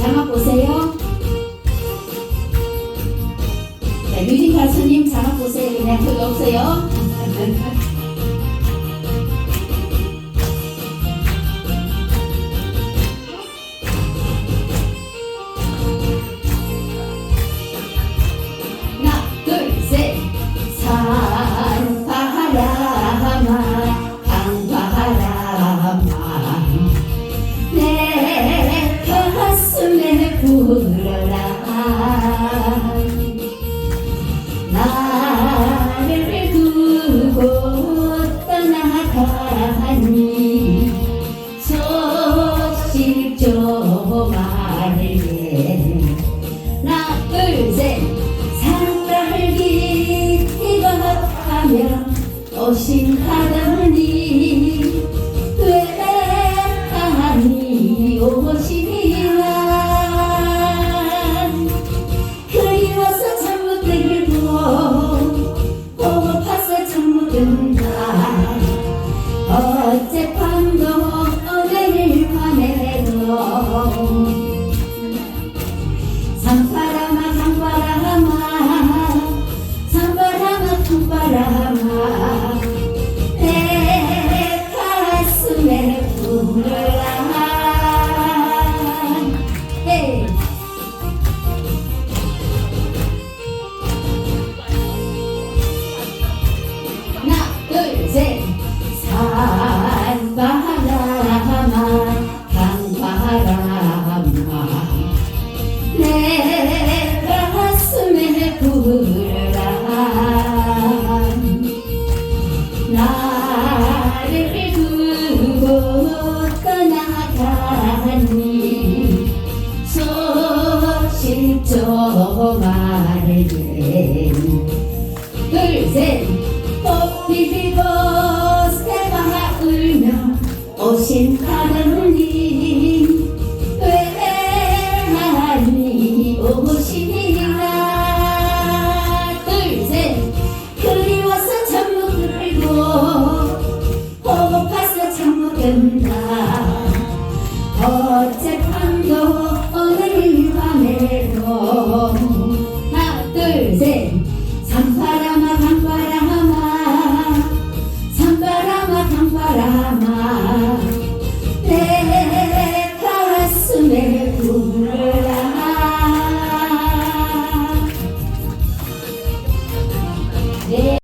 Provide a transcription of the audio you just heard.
자막 보세요. 네, 뮤직 가수님 자막 보세요. 그냥 그거 없어요. 산바람아, 강바람아. 오신하더니 왜 아니 오시나 let it flow. 좀 알게 둘셋. 꽃 피고 새가 울며 오신 하느님. 왜 많이 오시나 둘셋. 그리워서 잠못 들고 보고파서 잠못 든다